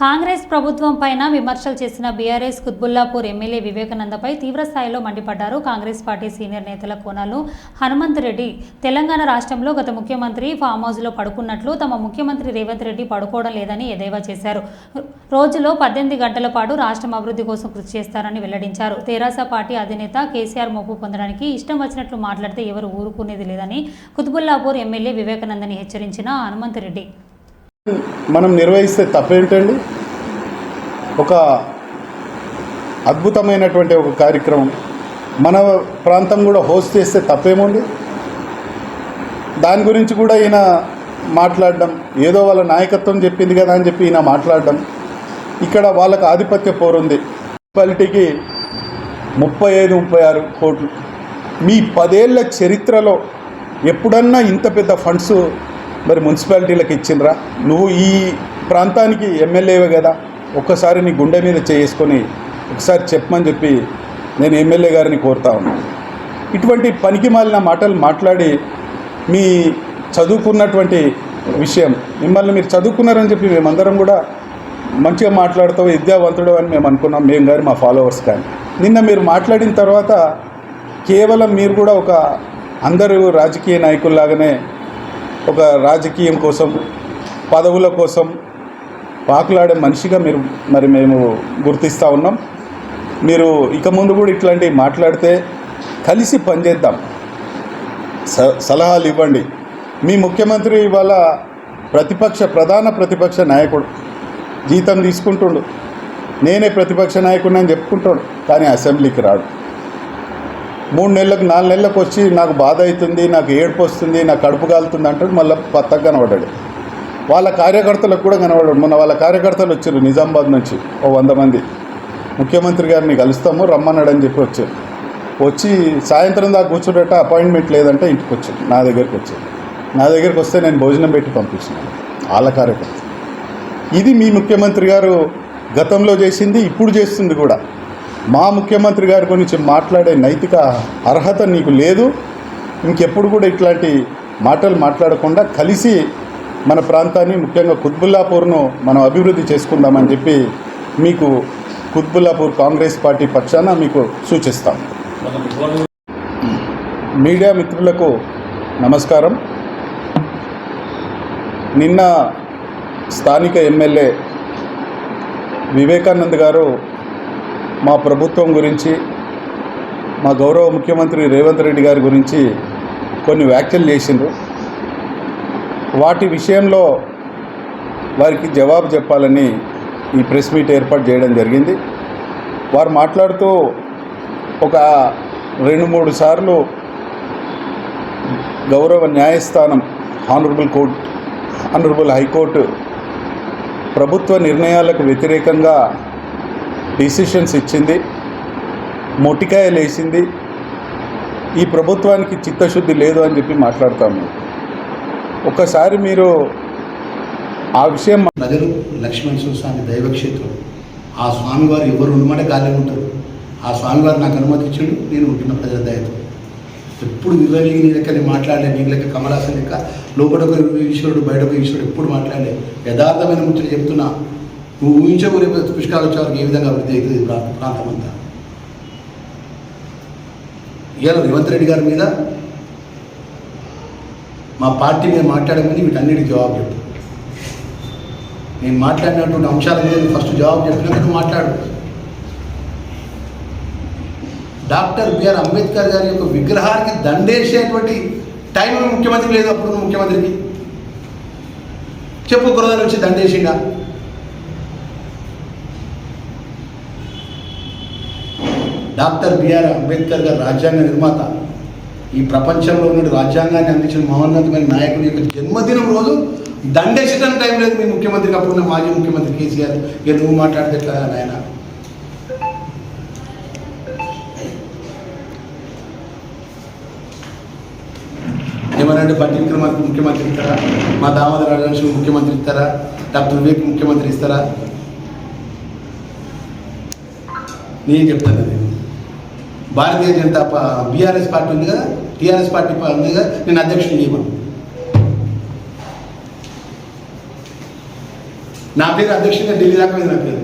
కాంగ్రెస్ ప్రభుత్వం పైన విమర్శలు చేసిన బీఆర్ఎస్ కుత్బుల్లాపూర్ ఎమ్మెల్యే వివేకానందపై తీవ్ర స్థాయిలో మండిపడ్డారు కాంగ్రెస్ పార్టీ సీనియర్ నేతల కోనాలు హనుమంత్ రెడ్డి తెలంగాణ రాష్ట్రంలో గత ముఖ్యమంత్రి ఫామ్ హౌస్లో పడుకున్నట్లు తమ ముఖ్యమంత్రి రేవంత్ రెడ్డి పడుకోవడం లేదని ఎదేవా చేశారు. రోజులో పద్దెనిమిది గంటల పాటు రాష్ట్రం అభివృద్ధి కోసం కృషి చేస్తారని వెల్లడించారు. తెరాస పార్టీ అధినేత కేసీఆర్ మోపు పొందడానికి ఇష్టం వచ్చినట్లు మాట్లాడితే ఎవరు ఊరుకునేది లేదని కుత్బుల్లాపూర్ ఎమ్మెల్యే వివేకానందని హెచ్చరించిన హనుమంత్ రెడ్డి. మనం నిర్వహిస్తే తప్పేంటండి? ఒక అద్భుతమైనటువంటి ఒక కార్యక్రమం. మన ప్రాంతం కూడా హోస్ట్ చేస్తే తప్పేముంది? దాని గురించి కూడా ఈయన మాట్లాడడం ఏదో వాళ్ళ నాయకత్వం చెప్పింది కదా అని చెప్పి ఈయన మాట్లాడడం. ఇక్కడ వాళ్ళకు ఆధిపత్య పోరుంది మున్సిపాలిటీకి ముప్పై ఐదు ముప్పై ఆరు కోట్లు. మీ పదేళ్ళ చరిత్రలో ఎప్పుడన్నా ఇంత పెద్ద ఫండ్స్ మరి మున్సిపాలిటీలకు ఇచ్చిండ్రా? నువ్వు ఈ ప్రాంతానికి ఎమ్మెల్యేవే కదా ఒక్కసారి నీ గుండె మీద చేసుకొని ఒకసారి చెప్పమని చెప్పి నేను ఎమ్మెల్యే గారిని కోరుతా ఉన్నాను ఇటువంటి పనికి మాలిన మాటలు మాట్లాడి మీ చదువుకున్నటువంటి విషయం మిమ్మల్ని మీరు చదువుకున్నారని చెప్పి మేమందరం కూడా మంచిగా మాట్లాడుతావు విద్యావంతుడు అని మేము అనుకున్నాం మేము కానీ మా ఫాలోవర్స్ కానీ నిన్న మీరు మాట్లాడిన తర్వాత కేవలం మీరు కూడా ఒక అందరూ రాజకీయ నాయకుల్లాగానే ఒక రాజకీయం కోసం పదవుల కోసం పాకులాడే మనిషిగా మీరు మరి మేము గుర్తిస్తూ ఉన్నాం. మీరు ఇక ముందు కూడా ఇట్లాంటివి మాట్లాడితే కలిసి పనిచేద్దాం. స సలహాలు ఇవ్వండి. మీ ముఖ్యమంత్రి ఇవాళ ప్రతిపక్ష ప్రధాన ప్రతిపక్ష నాయకుడు జీతం తీసుకుంటుండు. నేనే ప్రతిపక్ష నాయకుడిని అని చెప్పుకుంటాడు. కానీ అసెంబ్లీకి రాడు. మూడు నెలలకు నాలుగు నెలలకు వచ్చి నాకు బాధ అవుతుంది నాకు ఏడుపు వస్తుంది నాకు కడుపు కాలుతుంది అంటాడు మళ్ళీ పత్తగా కనబడ్డాడు. వాళ్ళ కార్యకర్తలకు కూడా కనబడ్డాడు. మొన్న వాళ్ళ కార్యకర్తలు వచ్చారు నిజామాబాద్ నుంచి ఓ వంద మంది. ముఖ్యమంత్రి గారిని కలుస్తాము రమ్మన్నాడు అని చెప్పి వచ్చారు. వచ్చి సాయంత్రం దాకా కూర్చుంటే అపాయింట్మెంట్ లేదంటే ఇంటికి వచ్చారు నా దగ్గరికి వచ్చారు. నా దగ్గరికి వస్తే నేను భోజనం పెట్టి పంపించినాను వాళ్ళ కార్యకర్త ఇది మీ ముఖ్యమంత్రి గారు గతంలో చేసింది ఇప్పుడు చేస్తుంది కూడా. మా ముఖ్యమంత్రి గారి గురించి మాట్లాడే నైతిక అర్హత నీకు లేదు. ఇంకెప్పుడు కూడా ఇట్లాంటి మాటలు మాట్లాడకుండా కలిసి మన ప్రాంతాన్ని ముఖ్యంగా కుత్బుల్లాపూర్ను మనం అభివృద్ధి చేసుకుందామని చెప్పి మీకు కుత్బుల్లాపూర్ కాంగ్రెస్ పార్టీ పక్షాన మీకు సూచిస్తాం. మీడియా మిత్రులకు నమస్కారం. నిన్న స్థానిక ఎమ్మెల్యే వివేకానంద్ గారు మా ప్రభుత్వం గురించి మా గౌరవ ముఖ్యమంత్రి రేవంత్ రెడ్డి గారి గురించి కొన్ని వ్యాఖ్యలు చేసిండ్రు. వాటి విషయంలో వారికి జవాబు చెప్పాలని ఈ ప్రెస్ మీట్ ఏర్పాటు చేయడం జరిగింది. వారు మాట్లాడుతూ ఒక రెండు మూడు సార్లు గౌరవ న్యాయస్థానం హానరబుల్ కోర్ట్ హానరబుల్ హైకోర్టు ప్రభుత్వ నిర్ణయాలకు వ్యతిరేకంగా డిసిషన్స్ ఇచ్చింది మొటికాయలు వేసింది ఈ ప్రభుత్వానికి చిత్తశుద్ధి లేదు అని చెప్పి మాట్లాడతాము ఒకసారి మీరు ఆ విషయం నగరు లక్ష్మణ స్వామి దైవక్షేత్రం ఆ స్వామివారు ఎవరు ఉండమంటే గాలి ఉంటారు. ఆ స్వామివారు నాకు అనుమతి ఇచ్చాడు నేను ఉంటున్న ప్రజల దయతో. ఎప్పుడు వివరిగి నీ లెక్క నేను మాట్లాడలే నీ లెక్క కమలాసన్ లెక్క లోపల ఒక ఈశ్వరుడు బయట ఒక ఈశ్వరుడు ఎప్పుడు మాట్లాడలే. యథార్థమైన ముచ్చట చెప్తున్నా. నువ్వు ఊహించవు రేపు పుష్కరాలు వచ్చేవారికి ఏ విధంగా అభివృద్ధి అవుతుంది? ఈ ప్రాంతం అంతా. ఇవాళ రేవంత్ రెడ్డి గారి మీద మా పార్టీ మీద మాట్లాడే ముందు వీటన్నిటికి జవాబు చెప్పు. నేను మాట్లాడినటువంటి అంశాల మీద ఫస్ట్ జవాబు చెప్పినాక మాట్లాడు డాక్టర్ బిఆర్ అంబేద్కర్ గారి యొక్క విగ్రహానికి దండేసేటువంటి టైం ముఖ్యమంత్రి లేదు అప్పుడు ముఖ్యమంత్రికి. చెప్పు గురదలు వచ్చి దండేసిండా? డాక్టర్ బిఆర్ అంబేద్కర్ గారు రాజ్యాంగ నిర్మాత. ఈ ప్రపంచంలో ఉన్న రాజ్యాంగాన్ని అందించిన మహోన్నతమైన నాయకుడి యొక్క జన్మదినం రోజు దండేసడానికి టైం లేదు. మీ ముఖ్యమంత్రికి అప్పుడున్న మాజీ ముఖ్యమంత్రి కేసీఆర్ ఇక నువ్వు మాట్లాడితే ఎట్లా నాయన? ఏమనంటే బట్టి విక్రమార్క ముఖ్యమంత్రి ఇస్తారా? మా దామోదర రాజవంశి ముఖ్యమంత్రి ఇస్తారా? డాక్టర్ వివేక్ ముఖ్యమంత్రి ఇస్తారా? నేను చెప్తాను అది. భారతీయ జనతా బీఆర్ఎస్ పార్టీ ఉంది కదా టీఆర్ఎస్ పార్టీ ఉంది కదా నేను అధ్యక్షుడు నియమం నా పేరు అధ్యక్షుడిగా ఢిల్లీ దాకా నా పేరు.